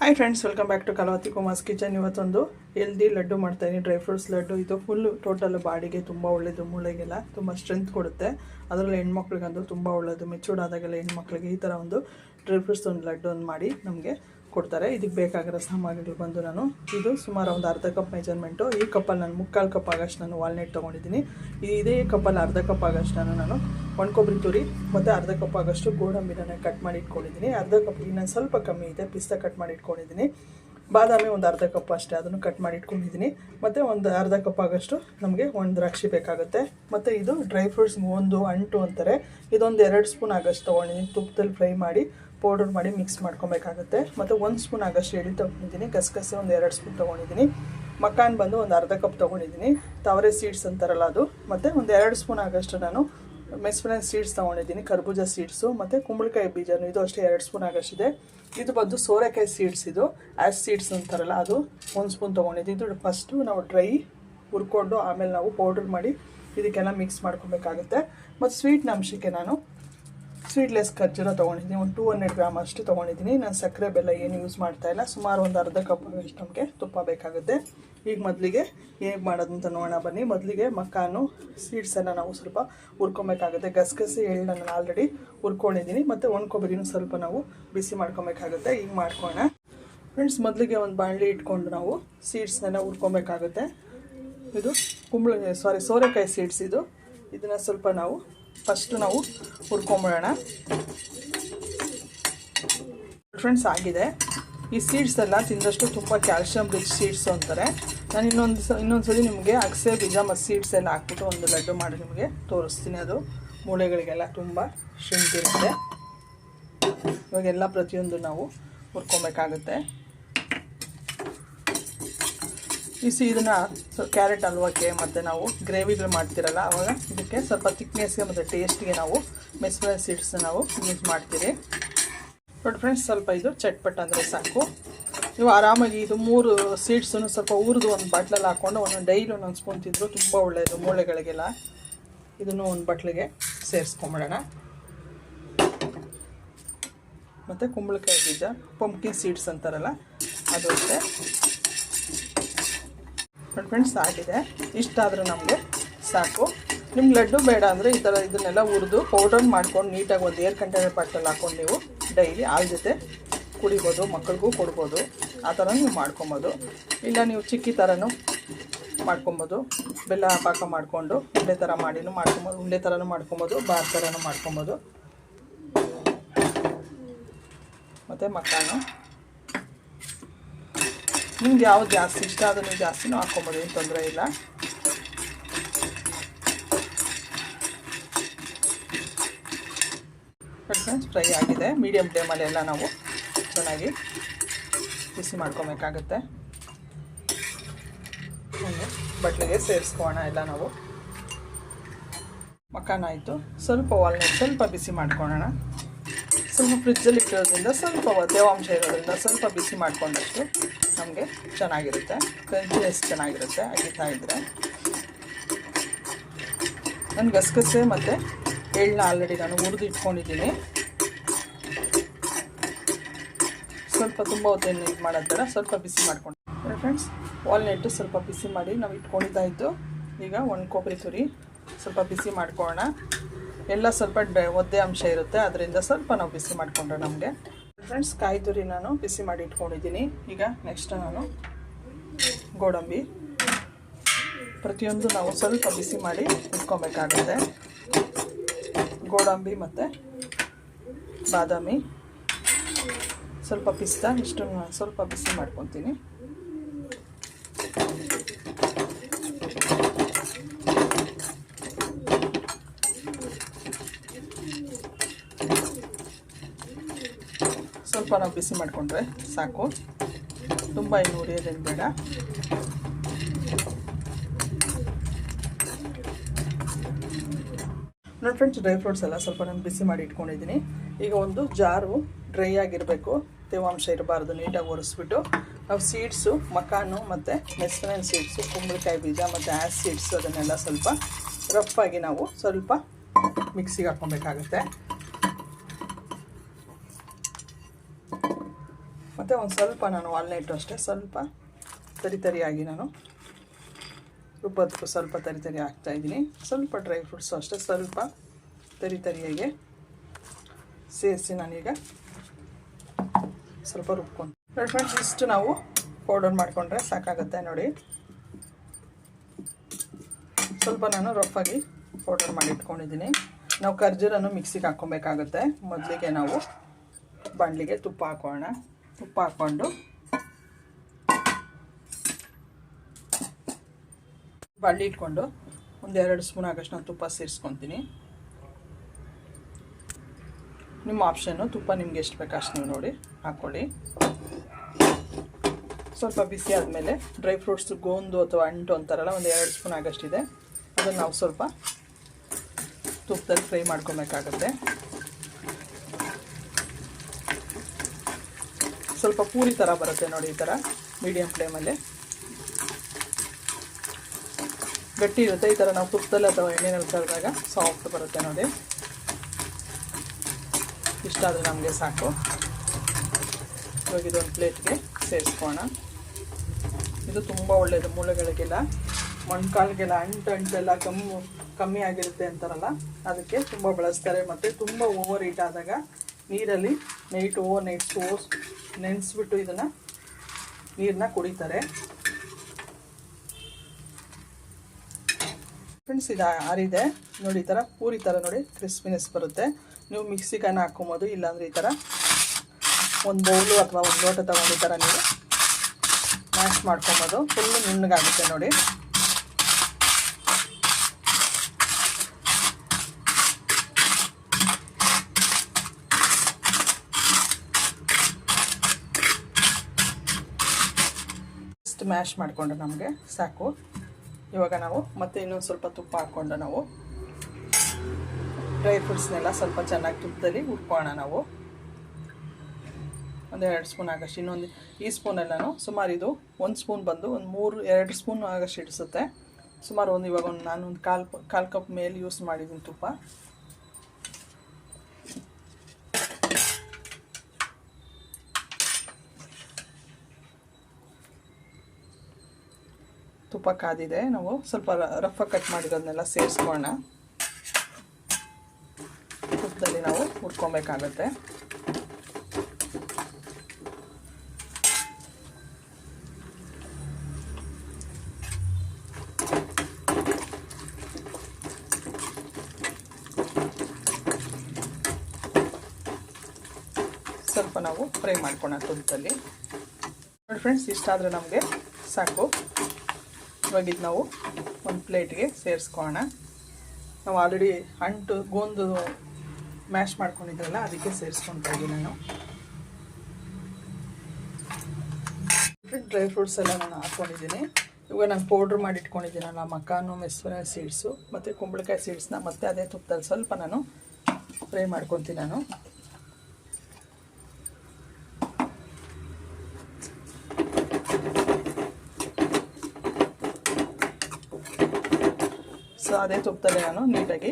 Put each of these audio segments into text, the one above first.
Hi friends welcome back to Kalavathi Kumar's kitchen ಇವತ್ತೊಂದು healthy laddu ಮಾಡ್ತಾಯಿದ್ದೀನಿ dry fruits laddu. ಇದು full total ಬಾಡಿಗೆ ತುಂಬ ಒಳ್ಳೆಯದು ಮೂಳೆಗೆಲ್ಲ ತುಂಬ ಸ್ಟ್ರೆಂತ್ ಕೊಡುತ್ತೆ. ಅದರಲ್ಲಿ ಹೆಣ್ಮಕ್ಳಿಗಂತೂ ತುಂಬ ಒಳ್ಳೆಯದು ಮೆಚೂರ್ಡ್ ಆದಾಗೆಲ್ಲ ಹೆಣ್ಮಕ್ಳಿಗೆ ಈ ಥರ ಒಂದು ಡ್ರೈ ಫ್ರೂಟ್ಸ್ ಒಂದು ಲಡ್ಡು ಒಂದು ಮಾಡಿ ನಮಗೆ ಕೊಡ್ತಾರೆ. ಇದಕ್ಕೆ ಬೇಕಾಗಿರೋ ಸಾಮಗ್ರಿಗಳು ಬಂದು ನಾನು ಇದು ಸುಮಾರು ಒಂದು ಅರ್ಧ ಕಪ್ ಮೆಜರ್ಮೆಂಟು, ಈ ಕಪ್ಪಲ್ಲಿ ನಾನು ಮುಕ್ಕಾಲು ಕಪ್ ಆಗಷ್ಟು ನಾನು ವಾಲ್ನೆಟ್ ತೊಗೊಂಡಿದ್ದೀನಿ. ಇದೇ ಕಪ್ಪಲ್ಲಿ ಅರ್ಧ ಕಪ್ ಆಗಷ್ಟು ನಾನು ನಾನು ಒಣ ಕೊಬ್ಬರಿ ತುರಿ ಮತ್ತು ಅರ್ಧ ಕಪ್ ಆಗಷ್ಟು ಗೋಡಂಬಿನ ಕಟ್ ಮಾಡಿ ಇಟ್ಕೊಂಡಿದ್ದೀನಿ. ಅರ್ಧ ಕಪ್ ಇನ್ನೊಂದು ಸ್ವಲ್ಪ ಕಮ್ಮಿ ಇದೆ, ಪಿಸ್ತಾ ಕಟ್ ಮಾಡಿ ಇಟ್ಕೊಂಡಿದ್ದೀನಿ. ಬಾದಾಮಿ ಒಂದು ಅರ್ಧ ಕಪ್ ಅಷ್ಟೇ ಅದನ್ನು ಕಟ್ ಮಾಡಿ ಇಟ್ಕೊಂಡಿದ್ದೀನಿ. ಮತ್ತು ಒಂದು ಅರ್ಧ ಕಪ್ ಆಗಷ್ಟು ನಮಗೆ ಒಂದು ದ್ರಾಕ್ಷಿ ಬೇಕಾಗುತ್ತೆ. ಮತ್ತು ಇದು ಡ್ರೈ ಫ್ರೂಟ್ಸ್ ಒಂದು ಅಂಟು ಅಂತಾರೆ. ಇದೊಂದು ಎರಡು ಸ್ಪೂನ್ ಆಗಷ್ಟು ತೊಗೊಂಡಿದ್ದೀನಿ. ತುಪ್ಪದಲ್ಲಿ ಫ್ರೈ ಮಾಡಿ ಪೌಡರ್ ಮಾಡಿ ಮಿಕ್ಸ್ ಮಾಡ್ಕೊಬೇಕಾಗುತ್ತೆ. ಮತ್ತು ಒಂದು ಸ್ಪೂನ್ ಆಗಷ್ಟು ಎಳ್ಳು ತೊಗೊಂಡಿದ್ದೀನಿ. ಗಸಗಸೆ ಒಂದು ಎರಡು ಸ್ಪೂನ್ ತೊಗೊಂಡಿದ್ದೀನಿ. ಮಕಾನ್ ಬಂದು ಒಂದು ಅರ್ಧ ಕಪ್ ತೊಗೊಂಡಿದ್ದೀನಿ. ತಾವರೆ ಸೀಡ್ಸ್ ಅಂತಾರಲ್ಲ ಅದು. ಮತ್ತು ಒಂದು ಎರಡು ಸ್ಪೂನ್ ಆಗಷ್ಟು ನಾನು ಮೆಸ್ಫಿಲನ್ ಸೀಡ್ಸ್ ತೊಗೊಂಡಿದ್ದೀನಿ. ಕರ್ಬೂಜ ಸೀಡ್ಸು ಮತ್ತು ಕುಂಬಳಕಾಯಿ ಬೀಜನೂ ಇದು ಅಷ್ಟೇ ಎರಡು ಸ್ಪೂನ್ ಆಗಷ್ಟಿದೆ. ಇದು ಬಂದು ಸೋರೆಕಾಯಿ ಸೀಡ್ಸ್ ಇದು. ಆ್ಯಸ್ ಸೀಡ್ಸ್ ಅಂತಾರಲ್ಲ ಅದು ಒಂದು ಸ್ಪೂನ್ ತೊಗೊಂಡಿದ್ದೀನಿ. ಇದು ಫಸ್ಟು ನಾವು ಡ್ರೈ ಹುರ್ಕೊಂಡು ಆಮೇಲೆ ನಾವು ಪೌಡ್ರ್ ಮಾಡಿ ಇದಕ್ಕೆಲ್ಲ ಮಿಕ್ಸ್ ಮಾಡ್ಕೊಬೇಕಾಗುತ್ತೆ. ಮತ್ತು ಸ್ವೀಟ್ನ ಅಂಶಕ್ಕೆ ನಾನು. ಸ್ವೀಟ್ಲೆಸ್ ಖರ್ಜೂರ ತೊಗೊಂಡಿದ್ದೀನಿ. ಒಂದು ಟೂ ಹಂಡ್ರೆಡ್ ಗ್ರಾಮ್ ಅಷ್ಟು ತೊಗೊಂಡಿದ್ದೀನಿ. ನಾನು ಸಕ್ಕರೆ ಬೆಲ್ಲ ಏನು ಯೂಸ್ ಮಾಡ್ತಾ ಇಲ್ಲ. ಸುಮಾರು ಒಂದು ಅರ್ಧ ಕಪ್ ಅಷ್ಟು ನಮಗೆ ತುಪ್ಪ ಬೇಕಾಗುತ್ತೆ. ಈಗ ಮೊದಲಿಗೆ ಹೇಗೆ ಮಾಡೋದು ಅಂತ ನೋಡೋಣ. ಬನ್ನಿ. ಮೊದಲಿಗೆ ಮಕ್ಕಾನು ಸೀಡ್ಸನ್ನು ನಾವು ಸ್ವಲ್ಪ ಹುರ್ಕೊಬೇಕಾಗುತ್ತೆ. ಗಸಗಸೆ ಎಳ್ಳು ನಾನು ಆಲ್ರೆಡಿ ಹುರ್ಕೊಂಡಿದ್ದೀನಿ. ಮತ್ತು ಒಣ ಕೊಬ್ಬರಿನೂ ಸ್ವಲ್ಪ ನಾವು ಬಿಸಿ ಮಾಡ್ಕೊಬೇಕಾಗುತ್ತೆ. ಈಗ ಮಾಡ್ಕೊಳ್ಳೋಣ. ಫ್ರೆಂಡ್ಸ್ ಮೊದಲಿಗೆ ಒಂದು ಬಾಣಲಿ ಇಟ್ಕೊಂಡು ನಾವು ಸೀಡ್ಸ್ನೆಲ್ಲ ಹುರ್ಕೊಬೇಕಾಗುತ್ತೆ. ಇದು ಕುಂಬಳ ಸಾರಿ ಸೋರೆಕಾಯಿ ಸೀಡ್ಸ್ ಇದು. ಇದನ್ನು ಸ್ವಲ್ಪ ನಾವು ಫಸ್ಟು ನಾವು ಹುರ್ಕೊಂಬಿಡೋಣ. ಫ್ರೆಂಡ್ಸ್ ಆಗಿದೆ. ಈ ಸೀಡ್ಸ್ ಎಲ್ಲ ತಿಂದಷ್ಟು ತುಂಬ ಕ್ಯಾಲ್ಶಿಯಂ ರಿಚ್ ಸೀಡ್ಸು ಅಂತಾರೆ. ನಾನು ಇನ್ನೊಂದು ಸ ಇನ್ನೊಂದು ಸಲ ನಿಮಗೆ ಅಗಸೆ ಬೀಜ ಮತ್ತು ಸೀಡ್ಸ್ ಎಲ್ಲ ಹಾಕ್ಬಿಟ್ಟು ಒಂದು ಲಡ್ಡು ಮಾಡಿ ನಿಮಗೆ ತೋರಿಸ್ತೀನಿ ಅದು. ಮೂಳೆಗಳಿಗೆಲ್ಲ ತುಂಬ ಶುಂಠಿ ಇರುತ್ತೆ. ಇವಾಗೆಲ್ಲ ಪ್ರತಿಯೊಂದು ನಾವು ಹುರ್ಕೊಬೇಕಾಗುತ್ತೆ. ಈ ಸಿ ಇದನ್ನು ಕ್ಯಾರೆಟ್ ಹಲ್ವಕ್ಕೆ ಮತ್ತು ನಾವು ಗ್ರೇವಿಗಳು ಮಾಡ್ತಿರಲ್ಲ ಆವಾಗ ಇದಕ್ಕೆ ಸ್ವಲ್ಪ ತಿಕ್ನೆಸ್ಗೆ ಮತ್ತು ಟೇಸ್ಟ್ಗೆ ನಾವು ಮೆಸ್ಮೆಲ್ ಸೀಡ್ಸ್ ನಾವು ಯೂಸ್ ಮಾಡ್ತೀರಿ ನೋಡಿ ಫ್ರೆಂಡ್ಸ್ ಸ್ವಲ್ಪ ಇದು ಚಟ್ಪಟ್ ಅಂದರೆ ಸಾಕು. ನೀವು ಆರಾಮಾಗಿ ಇದು ಮೂರು ಸೀಡ್ಸನ್ನು ಸ್ವಲ್ಪ ಊರಿದು ಒಂದು ಬಾಟ್ಲಲ್ಲಿ ಹಾಕ್ಕೊಂಡು ಒಂದೊಂದು ಡೈಲಿ ಒಂದೊಂದು ಸ್ಪೂನ್ ತಿಂದರೂ ತುಂಬ ಒಳ್ಳೆಯದು ಮೂಳೆಗಳಿಗೆಲ್ಲ. ಇದನ್ನು ಒಂದು ಬಟ್ಲಿಗೆ ಸೇರಿಸ್ಕೊಂಬಿಡೋಣ. ಮತ್ತು ಕುಂಬಳಕಾಯಿ ಬೀಜ ಪಂಪ್ಕಿನ್ ಸೀಡ್ಸ್ ಅಂತಾರಲ್ಲ, ಅದು ಫ್ರೆಂಡ್ಸ್ ಆಗಿದೆ. ಇಷ್ಟಾದರೂ ನಮಗೆ ಸಾಕು. ನಿಮ್ಗೆ ಲಡ್ಡು ಬೇಡ ಅಂದರೆ ಈ ಥರ ಇದನ್ನೆಲ್ಲ ಹುರಿದು ಪೌಡರ್ ಮಾಡ್ಕೊಂಡು ನೀಟಾಗಿ ಒಂದು ಏರ್ ಕಂಟೈನರ್ ಪಾಟಲ್ಲಿ ಹಾಕೊಂಡು ನೀವು ಡೈಲಿ ಹಾಲು ಜೊತೆ ಕುಡಿಬೋದು ಮಕ್ಕಳಿಗೂ ಕೊಡ್ಬೋದು. ಆ ಥರ ನೀವು ಮಾಡ್ಕೊಬೋದು. ಇಲ್ಲ ನೀವು ಚಿಕ್ಕಿ ಥರನೂ ಮಾಡ್ಕೊಬೋದು. ಬೆಲ್ಲ ಪಾಕ ಮಾಡಿಕೊಂಡು ಉಂಡೆ ಥರ ಮಾಡಿನೂ ಮಾಡ್ಕೊಬೋದು, ಉಂಡೆ ಥರನೂ ಮಾಡ್ಕೊಬೋದು, ಬಾರ್ ಥರನೂ ಮಾಡ್ಕೊಬೋದು. ಮತ್ತು ಮಕ್ಕಳು ನಿಮ್ಗೆ ಯಾವ್ದು ಜಾಸ್ತಿ ಇಷ್ಟ? ಅದನ್ನು ಜಾಸ್ತಿನೂ ಹಾಕ್ಕೊಬೋದು ಏನು ತೊಂದರೆ ಇಲ್ಲ. ಫ್ರೆಂಡ್ಸ್ ಫ್ರೈ ಆಗಿದೆ. ಮೀಡಿಯಮ್ ಫ್ಲೇಮಲ್ಲೆಲ್ಲ ನಾವು ಚೆನ್ನಾಗಿ ಬಿಸಿ ಮಾಡ್ಕೊಬೇಕಾಗುತ್ತೆ. ಬಟ್ಲಿಗೆ ಸೇರಿಸ್ಕೋಣ ಎಲ್ಲ ನಾವು. ಮಕಾನ ಆಯಿತು. ಸ್ವಲ್ಪ ವಾಲ್ನೆಟ್ ಸ್ವಲ್ಪ ಬಿಸಿ ಮಾಡ್ಕೊಳ್ಳೋಣ. ಸ್ವಲ್ಪ ಫ್ರಿಜ್ಜಲ್ಲಿ ಇಟ್ಟಿರೋದ್ರಿಂದ ಸ್ವಲ್ಪ ತೇವಾಂಶ ಇರೋದ್ರಿಂದ ಸ್ವಲ್ಪ ಬಿಸಿ ಮಾಡಿಕೊಂಡಷ್ಟು. ನಮಗೆ ಚೆನ್ನಾಗಿರುತ್ತೆ. ಕ್ರಂಚಿನೆಸ್ ಚೆನ್ನಾಗಿರುತ್ತೆ ಅಗಿತಾ ಇದ್ದರೆ ನಾನು ಗಸಗಸೆ ಮತ್ತು ಎಳ್ಳನ್ನ ಆಲ್ರೆಡಿ ನಾನು ಹುರಿದು ಇಟ್ಕೊಂಡಿದ್ದೀನಿ ಸ್ವಲ್ಪ ತುಂಬ ಹೊತ್ತೇನು ಇದು ಥರ ಸ್ವಲ್ಪ ಬಿಸಿ ಮಾಡ್ಕೊಂಡು. ಫ್ರೆಂಡ್ಸ್ ವಾಲ್ನೆಟ್ಟು ಸ್ವಲ್ಪ ಬಿಸಿ ಮಾಡಿ ನಾವು ಇಟ್ಕೊಂಡಿದ್ದಾಯಿತು ಈಗ ಒಂದು ಕೊಬ್ಬರಿ ತುರಿ ಸ್ವಲ್ಪ ಬಿಸಿ ಮಾಡ್ಕೊಳ್ಳೋಣ. ಎಲ್ಲ ಸ್ವಲ್ಪ ಒದ್ದೆ ಅಂಶ ಇರುತ್ತೆ, ಅದರಿಂದ ಸ್ವಲ್ಪ ನಾವು ಬಿಸಿ ಮಾಡಿಕೊಂಡ್ರೆ ನಮಗೆ ಫ್ರೆಂಡ್ಸ್ ಕಾಯಿ ತುರಿ ನಾನು ಬಿಸಿ ಮಾಡಿ ಇಟ್ಕೊಂಡಿದ್ದೀನಿ. ಈಗ ನೆಕ್ಸ್ಟ್ ನಾನು ಗೋಡಂಬಿ. ಪ್ರತಿಯೊಂದು ನಾವು ಸ್ವಲ್ಪ ಬಿಸಿ ಮಾಡಿ ಇಟ್ಕೊಬೇಕಾಗುತ್ತೆ. ಗೋಡಂಬಿ ಮತ್ತು ಬಾದಾಮಿ. ಸ್ವಲ್ಪ ಪಿಸ್ತಾ ಇಷ್ಟನ್ನು ಸ್ವಲ್ಪ ಬಿಸಿ ಮಾಡ್ಕೊತೀನಿ. ಸ್ವಲ್ಪ ನಾವು ಬಿಸಿ ಮಾಡಿಕೊಂಡ್ರೆ ಸಾಕು. ತುಂಬ ಇನ್ನು ಉರಿಯೋದೇನು ಬೇಡ. ನೋಡಿ ಫ್ರೆಂಡ್ಸ್ ಡ್ರೈ ಫ್ರೂಟ್ಸ್ ಎಲ್ಲ ಸ್ವಲ್ಪ ನಾನು ಬಿಸಿ ಮಾಡಿ ಇಟ್ಕೊಂಡಿದ್ದೀನಿ. ಈಗ ಒಂದು ಜಾರು ಡ್ರೈ ಆಗಿರಬೇಕು. ತೇವಾಂಶ ಇರಬಾರ್ದು, ನೀಟಾಗಿ ಒರೆಸ್ಬಿಟ್ಟು. ನಾವು ಸೀಡ್ಸು ಮಕಾನು ಮತ್ತು ಮೆಸ್ಫಿನನ್ ಸೀಡ್ಸು ಕುಂಬಳಕಾಯಿ ಬೀಜ ಮತ್ತು ಆ್ಯಸ್ ಸೀಡ್ಸು ಅದನ್ನೆಲ್ಲ ಸ್ವಲ್ಪ ರಫ್ ಆಗಿ ನಾವು ಸ್ವಲ್ಪ ಮಿಕ್ಸಿಗೆ ಹಾಕ್ಕೊಬೇಕಾಗತ್ತೆ. ಮತ್ತು ಒಂದು ಸ್ವಲ್ಪ ನಾನು ವಾಲ್ನಟ್ಟು ಅಷ್ಟೇ, ಸ್ವಲ್ಪ ತರಿ ತರಿಯಾಗಿ ನಾನು ರುಬ್ಬೋದಕ್ಕೂ ಸ್ವಲ್ಪ ತರಿ ತರಿ ಹಾಕ್ತಾಯಿದ್ದೀನಿ ಸ್ವಲ್ಪ ಡ್ರೈ ಫ್ರೂಟ್ಸು ಅಷ್ಟೇ, ಸ್ವಲ್ಪ ತರಿ ತರಿಯಾಗಿ ಸೇರಿಸಿ ನಾನೀಗ ಸ್ವಲ್ಪ ರುಬ್ಕೊಂಡು ನೋಡಿ ಫ್ರೆಂಡ್ಸ್ ಇಷ್ಟು ನಾವು ಪೌಡರ್ ಮಾಡಿಕೊಂಡ್ರೆ ಸಾಕಾಗುತ್ತೆ ನೋಡಿ. ಸ್ವಲ್ಪ ನಾನು ರಫಾಗಿ ಪೌಡರ್ ಮಾಡಿ ಇಟ್ಕೊಂಡಿದ್ದೀನಿ ನಾವು ಖರ್ಜೂರನ್ನು ಮಿಕ್ಸಿಗೆ ಹಾಕ್ಕೊಬೇಕಾಗುತ್ತೆ. ಮೊದಲಿಗೆ ನಾವು ಬಾಣಲಿಗೆ ತುಪ್ಪ ಹಾಕೋಣ. ತುಪ್ಪ ಹಾಕ್ಕೊಂಡು ಬಳ್ಳಿ ಇಟ್ಕೊಂಡು ಒಂದೆರಡು ಸ್ಪೂನ್ ಆಗಷ್ಟು ನಾನು ತುಪ್ಪ ಸೇರಿಸ್ಕೊತೀನಿ. ನಿಮ್ಮ ಆಪ್ಷನ್ನು ತುಪ್ಪ ನಿಮ್ಗೆ ಎಷ್ಟು ಬೇಕು ಅಷ್ಟು ನೀವು ನೋಡಿ ಹಾಕ್ಕೊಳ್ಳಿ ಸ್ವಲ್ಪ ಬಿಸಿ ಆದಮೇಲೆ ಡ್ರೈ ಫ್ರೂಟ್ಸ್ ಗೋಂದು ಅಥವಾ ಅಂಟು ಅಂತಾರಲ್ಲ, ಒಂದು ಎರಡು ಸ್ಪೂನ್ ಆಗಷ್ಟಿದೆ. ಅದನ್ನು ನಾವು ಸ್ವಲ್ಪ ತುಪ್ಪದಲ್ಲಿ ಫ್ರೈ ಮಾಡ್ಕೊಬೇಕಾಗತ್ತೆ. ಸ್ವಲ್ಪ ಪೂರಿ ಥರ ಬರುತ್ತೆ ನೋಡಿ ಈ ಥರ ಮೀಡಿಯಮ್ ಫ್ಲೇಮಲ್ಲಿ ಗಟ್ಟಿ ಇರುತ್ತೆ. ಈ ಥರ ನಾವು ತುಪ್ಪದಲ್ಲಿ ಅಥವಾ ಎಣ್ಣೆನಲ್ಲಿ ಕರೆದಾಗ ಸಾಫ್ಟ್ ಬರುತ್ತೆ ನೋಡಿ. ಇಷ್ಟ ಆದರೆ ನಮಗೆ ಸಾಕು. ಇವಾಗ ಇದೊಂದು ಪ್ಲೇಟ್ಗೆ ಸೇರಿಸ್ಕೋಣ ಇದು ತುಂಬ ಒಳ್ಳೆಯದು ಮೂಳೆಗಳಿಗೆಲ್ಲ, ಮಣ್ಕಾಲಿಗೆಲ್ಲ ಅಂಟು ಅಂಟೆಲ್ಲ ಕಮ್ಮಿ ಕಮ್ಮಿ ಆಗಿರುತ್ತೆ ಅಂತಾರಲ್ಲ, ಅದಕ್ಕೆ ತುಂಬ ಬಳಸ್ತಾರೆ. ಮತ್ತು ತುಂಬ ಓವರ್ ಹೀಟ್ ಆದಾಗ ನೀರಲ್ಲಿ ನೈಟ್ ಓವರ್ ನೈಟ್ ಸೋಸ್ ನೆನೆಸ್ಬಿಟ್ಟು ಇದನ್ನು ನೀರನ್ನ ಕುಡಿತಾರೆ. ಫ್ರೆಂಡ್ಸ್ ಇದು ಆರಿದೆ. ನೋಡಿ, ಈ ಥರ ಪೂರಿ ಥರ ನೋಡಿ ಕ್ರಿಸ್ಪಿನೆಸ್ ಬರುತ್ತೆ. ನೀವು ಮಿಕ್ಸಿಗಾನ ಹಾಕ್ಕೊಬೋದು, ಇಲ್ಲಾಂದರೆ ಈ ಥರ ಒಂದು ಬೌಲು ಅಥವಾ ಒಂದು ಲೋಟ ತಗೊಂಡು ಈ ಥರ ನೀವು ಮ್ಯಾಶ್ ಮಾಡ್ಕೊಬೋದು. ಫುಲ್ಲು ನುಣ್ಣಗಾಗುತ್ತೆ ನೋಡಿ. ಮ್ಯಾಶ್ ಮಾಡಿಕೊಂಡ್ರೆ ನಮಗೆ, ಸಾಕು. ಇವಾಗ ನಾವು ಮತ್ತೆ ಇನ್ನೊಂದು ಸ್ವಲ್ಪ ತುಪ್ಪ ಹಾಕ್ಕೊಂಡು ನಾವು. ಡ್ರೈ ಫ್ರೂಟ್ಸ್ನೆಲ್ಲ ಸ್ವಲ್ಪ ಚೆನ್ನಾಗಿ ತುಪ್ಪದಲ್ಲಿ ಹುರ್ಕೋಣ ನಾವು. ಒಂದೆರಡು ಸ್ಪೂನ್ ಆಗಷ್ಟು, ಇನ್ನೊಂದು ಈ ಸ್ಪೂನೆಲ್ಲನೂ ಸುಮಾರು ಇದು ಒಂದು ಸ್ಪೂನ್ ಬಂದು ಒಂದು ಮೂರು, ಎರಡು ಸ್ಪೂನ್ ಆಗಷ್ಟು ಇಡಿಸುತ್ತೆ. ಸುಮಾರು ಒಂದು ಇವಾಗ ಒಂದು ನಾನು ಒಂದು ಕಾಲು ಕಾಲು ಕಪ್ ಮೇಲೆ ಯೂಸ್ ಮಾಡಿದ್ದೀನಿ ತುಪ್ಪ. ತುಪ್ಪ ಕಾದಿದೆ ನಾವು. ಸ್ವಲ್ಪ ರಫ ಕಟ್ ಮಾಡಿರೋದನ್ನೆಲ್ಲ ಸೇರಿಸ್ಕೊಳ್ಳೋಣ ತುಪ್ಪದಲ್ಲಿ ನಾವು ಹುರ್ಕೊಬೇಕಾಗತ್ತೆ ಸ್ವಲ್ಪ ನಾವು ಫ್ರೈ ಮಾಡ್ಕೊಳ್ಳೋಣ ತುಪ್ಪದಲ್ಲಿ ನೋಡಿ ಫ್ರೆಂಡ್ಸ್ ಇಷ್ಟಾದರೆ ನಮಗೆ ಸಾಕು. ಇವಾಗ ಇದು ನಾವು ಒಂದು ಪ್ಲೇಟ್ಗೆ ಸೇರಿಸ್ಕೊಳ್ಳೋಣ. ನಾವು ಆಲ್ರೆಡಿ ಅಂಟು ಗೋಂದು ಮ್ಯಾಶ್ ಮಾಡ್ಕೊಂಡಿದ್ರಲ್ಲ, ಅದಕ್ಕೆ ಸೇರಿಸ್ಕೊತಾ ಇದ್ದೀನಿ ನಾನು. ಡ್ರೈ ಫ್ರೂಟ್ಸ್ ಎಲ್ಲ ನಾನು ಹಾಕ್ಕೊಂಡಿದ್ದೀನಿ ಇವಾಗ ನಾನು ಪೌಡ್ರ್ ಮಾಡಿ ಇಟ್ಕೊಂಡಿದ್ದೀನಲ್ಲ, ಮಕಾನು ಮೆಸ್ವರ ಸೀಡ್ಸು ಮತ್ತು ಕುಂಬಳಕಾಯಿ ಸೀಡ್ಸ್ನ ಮತ್ತೆ ಅದೇ ತುಪ್ಪದಲ್ಲಿ ಸ್ವಲ್ಪ ನಾನು ಫ್ರೈ ಮಾಡ್ಕೊತೀನಿ ನಾನು. ಸೊ ಅದೇ ತುಪ್ಪದಲ್ಲಿ ನಾನು ನೀಟಾಗಿ.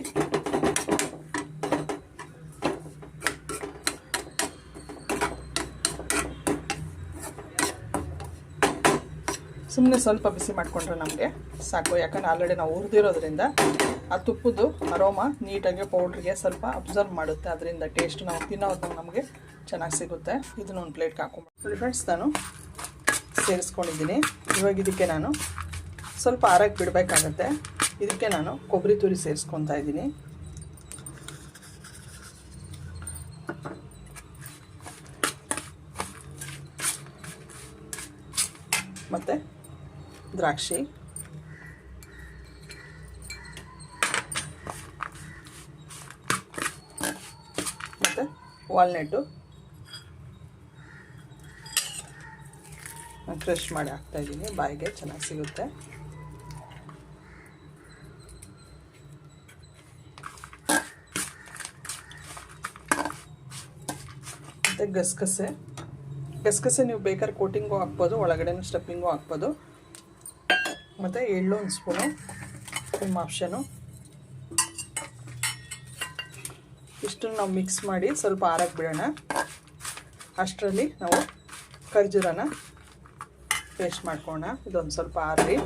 ಸುಮ್ಮನೆ ಸ್ವಲ್ಪ ಬಿಸಿ ಮಾಡಿಕೊಂಡ್ರೆ ನಮಗೆ ಸಾಕು. ಯಾಕಂದರೆ ಆಲ್ರೆಡಿ ನಾವು ಹುರಿದಿರೋದ್ರಿಂದ ಆ ತುಪ್ಪದ್ದು ಅರೋಮ ನೀಟಾಗಿ ಪೌಡ್ರಿಗೆ ಸ್ವಲ್ಪ ಅಬ್ಸರ್ವ್ ಮಾಡುತ್ತೆ. ಅದರಿಂದ ಟೇಸ್ಟ್ ನಾವು ತಿನ್ನೋದು ನಮಗೆ ಚೆನ್ನಾಗಿ ಸಿಗುತ್ತೆ. ಇದನ್ನ ಒಂದು ಪ್ಲೇಟ್ಗೆ ಹಾಕೊಂಡ್ಬಿಟ್ಟು ಫ್ರೆಂಡ್ಸ್ ನಾನು ಸೇರಿಸ್ಕೊಂಡಿದ್ದೀನಿ. ಇವಾಗ ಇದಕ್ಕೆ ನಾನು ಸ್ವಲ್ಪ ಆರಕ್ಕೆ ಬಿಡಬೇಕಾಗತ್ತೆ. ಇದಕ್ಕೆ ನಾನು ಕೊಬ್ಬರಿ ತುರಿ ಸೇರಿಸ್ಕೊತಾ ಇದ್ದೀನಿ. ಮತ್ತು ದ್ರಾಕ್ಷಿ. ಮತ್ತು ವಾಲ್ನಟ್ಟು. ಕ್ರಶ್ ಮಾಡಿ ಹಾಕ್ತಾಯಿದ್ದೀನಿ ಬಾಯಿಗೆ ಚೆನ್ನಾಗಿ ಸಿಗುತ್ತೆ. ಮತ್ತು ಗಸಗಸೆ. ಗಸಗಸೆ ನೀವು ಬೇಕಾದ್ರೆ ಕೋಟಿಂಗು ಹಾಕ್ಬೋದು, ಒಳಗಡೆನೂ ಸ್ಟೆಪ್ಪಿಂಗು ಹಾಕ್ಬೋದು. ಮತ್ತು ಎಳ್ಳು ಒಂದು ಸ್ಪೂನು, ನಿಮ್ಮ ಆಪ್ಷನು. ಇಷ್ಟನ್ನು ನಾವು ಮಿಕ್ಸ್ ಮಾಡಿ ಸ್ವಲ್ಪ ಆರಕ್ಕೆ ಬಿಡೋಣ. ಅಷ್ಟರಲ್ಲಿ ನಾವು ಖರ್ಜೂರನ ಪೇಸ್ಟ್ ಮಾಡ್ಕೋಣ ಇದೊಂದು ಸ್ವಲ್ಪ ಆರಲಿ.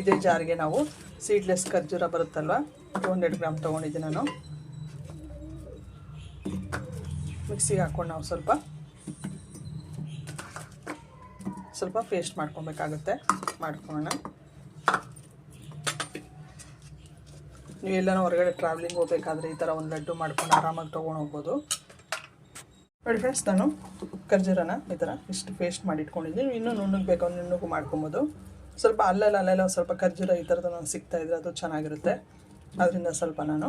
ಇದೇ ಜಾರಿಗೆ ನಾವು ಸೀಡ್ಲೆಸ್ ಖರ್ಜೂರ ಬರುತ್ತಲ್ವ? ಒಂದೆರಡು ಗ್ರಾಮ್ ತೊಗೊಂಡಿದ್ದೆ ನಾನು. ಮಿಕ್ಸಿಗೆ ಹಾಕ್ಕೊಂಡು ನಾವು ಸ್ವಲ್ಪ ಸ್ವಲ್ಪ ಪೇಸ್ಟ್ ಮಾಡ್ಕೊಬೇಕಾಗುತ್ತೆ. ಮಾಡ್ಕೊಳ್ಳೋಣ. ಎಲ್ಲಾನು ಹೊರಗಡೆ ಟ್ರಾವೆಲಿಂಗ್ ಹೋಗ್ಬೇಕಾದ್ರೆ ಈ ಥರ ಒಂದು ಲಡ್ಡು ಮಾಡ್ಕೊಂಡು ಆರಾಮಾಗಿ ತೊಗೊಂಡು ಹೋಗ್ಬೋದು. ನೋಡಿ ಫ್ರೆಂಡ್ಸ್ ನಾನು ಖರ್ಜೂರನ ಈ ಥರ ಇಷ್ಟು ಪೇಸ್ಟ್ ಮಾಡಿ ಇಟ್ಕೊಂಡಿದ್ದೀನಿ ಇನ್ನೂ ನುಣ್ಣಗೆ ಬೇಕು ನುಣ್ಣಗೂ ಮಾಡ್ಕೊಬೋದು. ಸ್ವಲ್ಪ ಅಲ್ಲಲ್ಲ ಅಲ್ಲೆಲ್ಲ ಸ್ವಲ್ಪ ಖರ್ಜೂರ ಈ ಥರದ ನಾನು ಸಿಗ್ತಾಯಿದ್ರೆ ಅದು ಚೆನ್ನಾಗಿರುತ್ತೆ. ಅದರಿಂದ ಸ್ವಲ್ಪ ನಾನು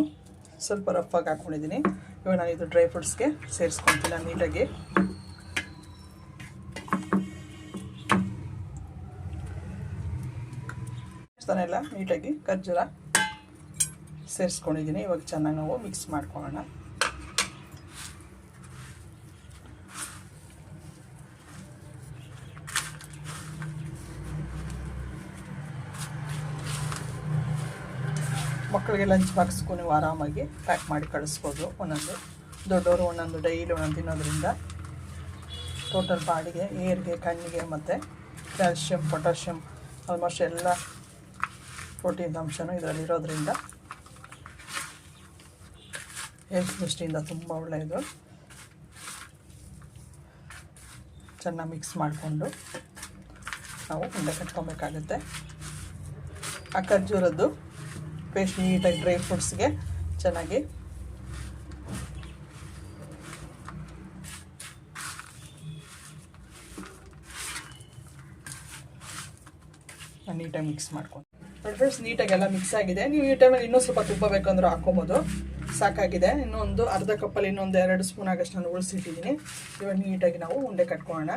ಸ್ವಲ್ಪ ರಫಾಗಿ ಹಾಕ್ಕೊಂಡಿದ್ದೀನಿ ಇವಾಗ ನಾನು ಇದು ಡ್ರೈ ಫ್ರೂಟ್ಸ್ಗೆ ಸೇರಿಸ್ಕೊತೀನಿ ನೀಟಾಗಿ. ಎಲ್ಲ ನೀಟಾಗಿ, ಖರ್ಜೂರ ಸೇರಿಸ್ಕೊಂಡಿದ್ದೀನಿ. ಇವಾಗ ಚೆನ್ನಾಗಿ ನಾವು ಮಿಕ್ಸ್ ಮಾಡ್ಕೊಳ್ಳೋಣ. ಮಕ್ಕಳಿಗೆ ಲಂಚ್ ಬಾಕ್ಸ್ಗೂ ನೀವು ಆರಾಮಾಗಿ ಪ್ಯಾಕ್ ಮಾಡಿ ಕಳಿಸ್ಬೋದು ಒಂದೊಂದು ದೊಡ್ಡವರು ಒಂದೊಂದು ಡೈಲಿ ಒಂದೊಂದು ತಿನ್ನೋದ್ರಿಂದ ಟೋಟಲ್ ಬಾಡಿಗೆ ಏರ್ಗೆ ಕಣ್ಣಿಗೆ ಮತ್ತು ಕ್ಯಾಲ್ಶಿಯಂ ಪೊಟ್ಯಾಷಿಯಂ ಆಲ್ಮೋಸ್ಟ್ ಎಲ್ಲ ಪ್ರೋಟೀನ್ ಅಂಶನೂ ಇದರಲ್ಲಿ ಇರೋದ್ರಿಂದ ಹೆಲ್ತ್ ದೃಷ್ಟಿಯಿಂದ ತುಂಬ ಒಳ್ಳೆಯದು. ಚೆನ್ನಾಗಿ ಮಿಕ್ಸ್ ಮಾಡಿಕೊಂಡು ನಾವು ಉಂಡೆ ಕಟ್ಕೊಬೇಕಾಗುತ್ತೆ. ಆ ಖರ್ಜೂರದ್ದು ಪೇಸ್ಟ್ ನೀಟಾಗಿ ಡ್ರೈ ಫ್ರೂಟ್ಸ್ಗೆ ಚೆನ್ನಾಗಿ. ನೀಟಾಗಿ ಮಿಕ್ಸ್ ಮಾಡ್ಕೊಂಡು. ನೋಡಿ ಫ್ರೆಂಡ್ಸ್ ನೀಟಾಗಿ ಎಲ್ಲ ಮಿಕ್ಸ್ ಆಗಿದೆ. ನೀವು ಈ ಟೈಮಲ್ಲಿ ಇನ್ನೂ ಸ್ವಲ್ಪ ತುಪ್ಪ ಬೇಕಂದ್ರೆ ಹಾಕೊಬೋದು ಸಾಕಾಗಿದೆ. ಇನ್ನೊಂದು ಅರ್ಧ ಕಪ್ಪಲ್ಲಿ ಇನ್ನೊಂದು ಎರಡು ಸ್ಪೂನ್ ಆಗಷ್ಟು ನಾನು ಉಳಿಸಿಟ್ಟಿದ್ದೀನಿ. ಇವಾಗ ನೀಟಾಗಿ ನಾವು ಉಂಡೆ ಕಟ್ಕೊಳ್ಳೋಣ.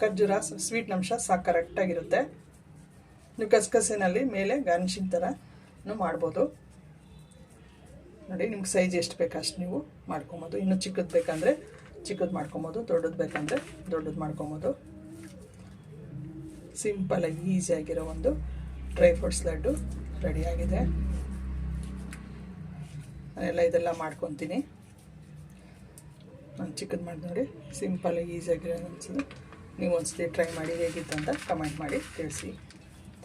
ಖರ್ಜೂರ ಸ್ವೀಟ್ ಅಂಶ ಸಾಕು ಕರೆಕ್ಟಾಗಿರುತ್ತೆ ನೀವು ಕಸಕಸಿನಲ್ಲಿ ಮೇಲೆ ಗಾರ್ನಿಷಿಂಗ್ ಥರನೂ ಮಾಡ್ಬೋದು. ನೋಡಿ, ನಿಮ್ಗೆ ಸೈಜ್ ಎಷ್ಟು ಬೇಕು ಅಷ್ಟು ನೀವು ಮಾಡ್ಕೊಬೋದು. ಇನ್ನೂ ಚಿಕ್ಕದು ಬೇಕಂದರೆ ಚಿಕ್ಕದು ಮಾಡ್ಕೊಬೋದು, ದೊಡ್ಡದು ಬೇಕಂದರೆ ದೊಡ್ಡದು ಮಾಡ್ಕೊಬೋದು. ಸಿಂಪಲಾಗಿ ಈಸಿಯಾಗಿರೋ ಒಂದು ಡ್ರೈ ಫ್ರೂಟ್ಸ್ ಲಡ್ಡು ರೆಡಿಯಾಗಿದೆ ಎಲ್ಲ ಇದೆಲ್ಲ ಮಾಡ್ಕೊತೀನಿ. ನಾನು ಚಿಕ್ಕದು ಮಾಡಿ ನೋಡಿ ಸಿಂಪಲಾಗಿ ಈಸಿಯಾಗಿರೋ ಅನಿಸೋದು ನೀವು ಒಂದ್ಸತಿ ಟ್ರೈ ಮಾಡಿ ಹೇಗಿತ್ತು ಅಂತ ಕಮೆಂಟ್ ಮಾಡಿ ತಿಳಿಸಿ.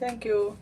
Thank you.